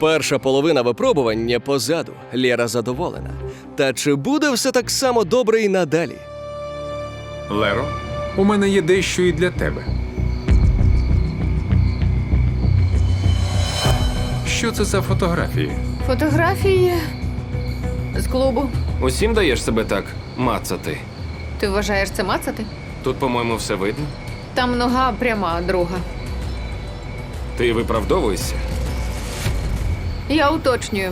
Перша половина випробування позаду. Лєра задоволена. Та чи буде все так само добре і надалі? Леро, у мене є дещо і для тебе. Що це за фотографії? Фотографії з клубу. Усім даєш себе так мацати. Ти вважаєш це мацати? Тут, по-моєму, все видно. Там нога пряма, друга. Ти виправдовуєшся. Я уточнюю.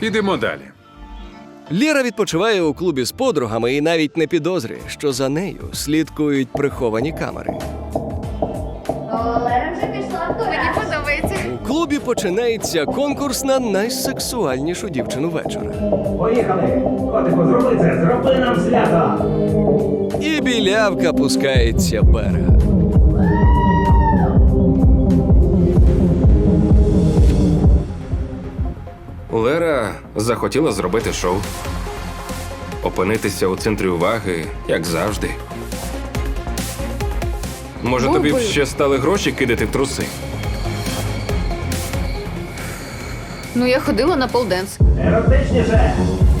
Ідемо далі. Лєра відпочиває у клубі з подругами і навіть не підозрює, що за нею слідкують приховані камери. Олена вже пішла в Мені подобається. У клубі починається конкурс на найсексуальнішу дівчину вечора. Поїхали! Котику, зроби це! Зроби нам свято! І білявка пускається берега. Лера захотіла зробити шоу. Опинитися у центрі уваги, як завжди. Може, тобі б ще стали гроші кидати в труси? Ну, я ходила на полденс. Еротичніше!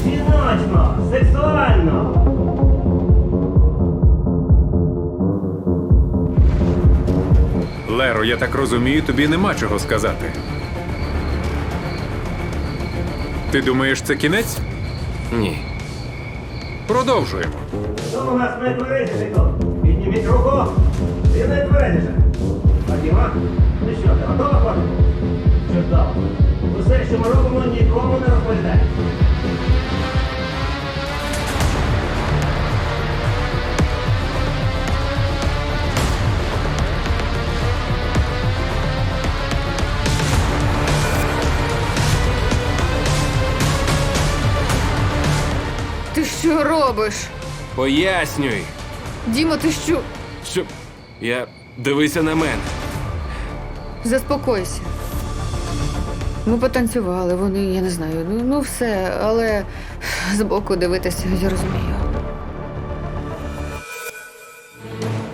Жіночно! Сексуально! Леро, я так розумію, тобі нема чого сказати. Ти думаєш, це кінець? Ні. Продовжуємо. Хто у нас не тут? Підніміть руку! Ти не тверезіше! Ходімо! Ну що, ти готова ходити? Чудово! Усе, що ми робимо, нікому не розповідай! Робиш? Пояснюй, Дімо, ти що? що. Я. Дивися на мене. Заспокойся. Ми потанцювали, вони, я не знаю, ну, ну все, але збоку дивитися, я розумію.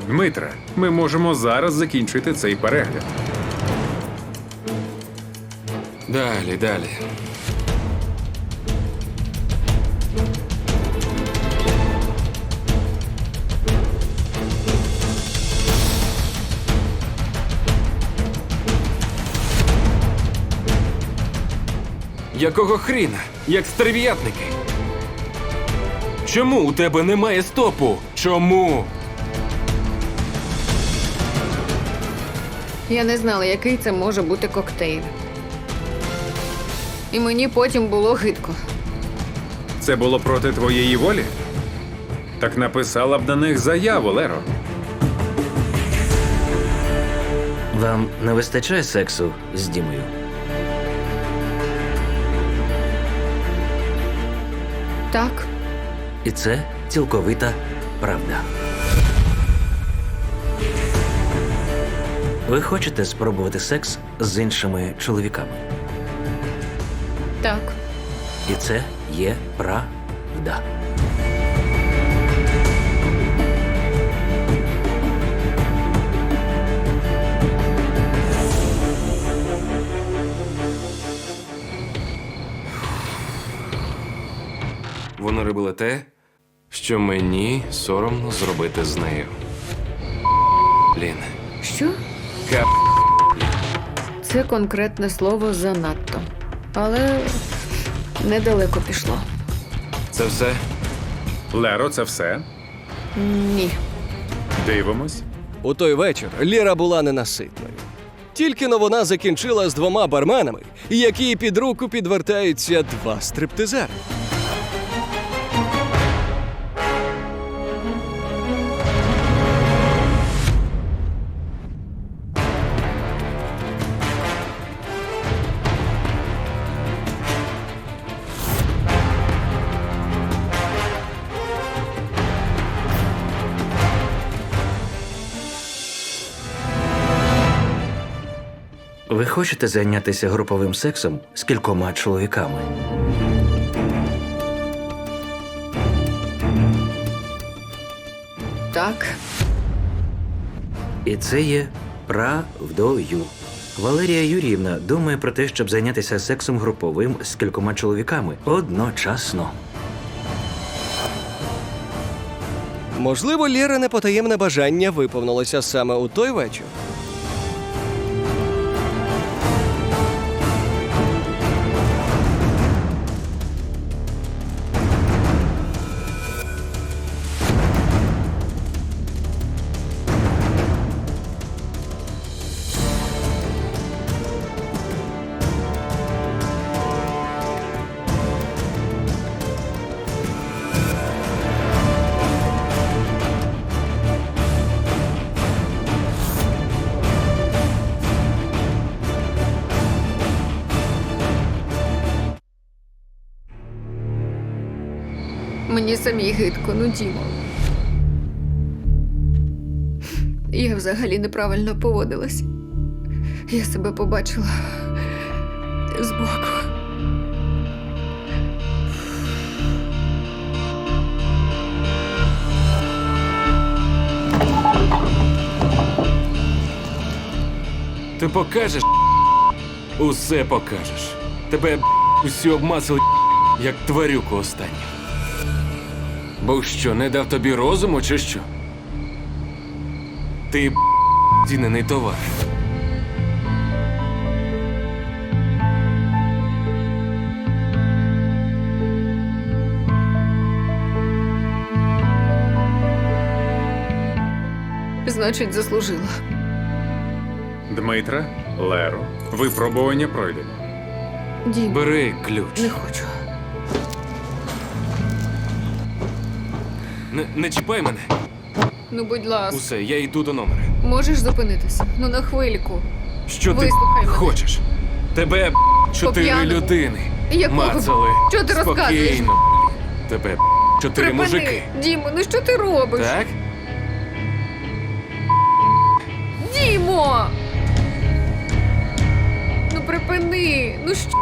Дмитре, ми можемо зараз закінчити цей перегляд. Далі, далі. Якого хріна? Як стерв'ятники? Чому у тебе немає стопу? Чому? Я не знала, який це може бути коктейль. І мені потім було гидко. Це було проти твоєї волі? Так написала б на них заяву, Леро. Вам не вистачає сексу з Дімою? Так, І це цілковита правда. Ви хочете спробувати секс з іншими чоловіками? так. І це є правда. Вона робила те, що мені соромно зробити з нею. Лін. Що? Кап. Це конкретне слово занадто. Але недалеко пішло. Це все? Леро, це все. Ні. Дивимось. У той вечір Лєра була ненаситною. Тільки но вона закінчила з двома барменами, які під руку підвертаються два стриптизери. Ви хочете зайнятися груповим сексом з кількома чоловіками? Так. І це є правдою. Валерія Юріївна думає про те, щоб зайнятися сексом груповим з кількома чоловіками одночасно. Можливо, Лєрине потаємне бажання виповнилося саме у той вечір. Мені самій гидко, ну Дімо. Я взагалі неправильно поводилась. Я себе побачила збоку. Ти покажеш, усе покажеш. Тебе усі обмацали, як тварюку останню. Бог що, не дав тобі розуму, чи що? Ти цінений товар. Значить, заслужила. Дмитра, Леро, випробування пройдено. Дім, Бери ключ. не хочу. Не, не чіпай мене. Ну, будь ласка, Усе, я йду до номера. можеш зупинитися? Ну на хвильку. Що ти Вислухай мене. хочеш? Тебе б, чотири п'яному. людини. Якого? Мацали. Що ти розказуєш? Спокійно. блін. Тебе чотири мужики. Дімо, ну що ти робиш? Так? Дімо! Ну припини! Ну що?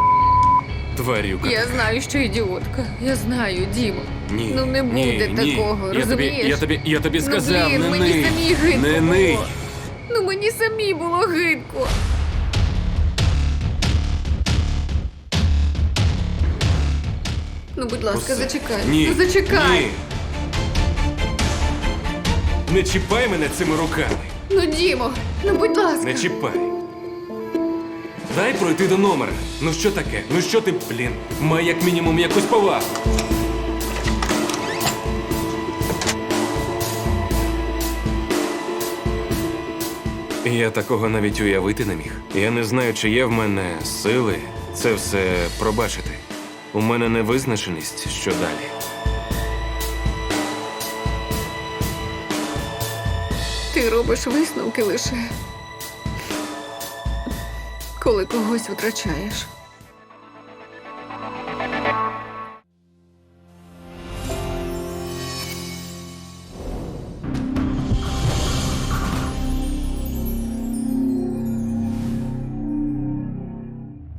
Тварюка. Я знаю, що ідіотка. Я знаю, Дімо. Ні. Ну не буде ні. такого, я розумієш? Тобі, я тобі, я тобі Ну, сказав, блін, не мені ний. самій гидко Не було. ний. Ну мені самі було гидко. Ну, будь ласка, Усе. зачекай. Ні. Ну зачекай. Ні. Не чіпай мене цими руками. Ну, Дімо, ну будь ласка. Не чіпай. Дай пройти до номера. Ну що таке? Ну що ти, блін, має як мінімум якусь повагу. Я такого навіть уявити не міг. Я не знаю, чи є в мене сили це все пробачити. У мене невизначеність, що далі. Ти робиш висновки лише. Коли когось втрачаєш.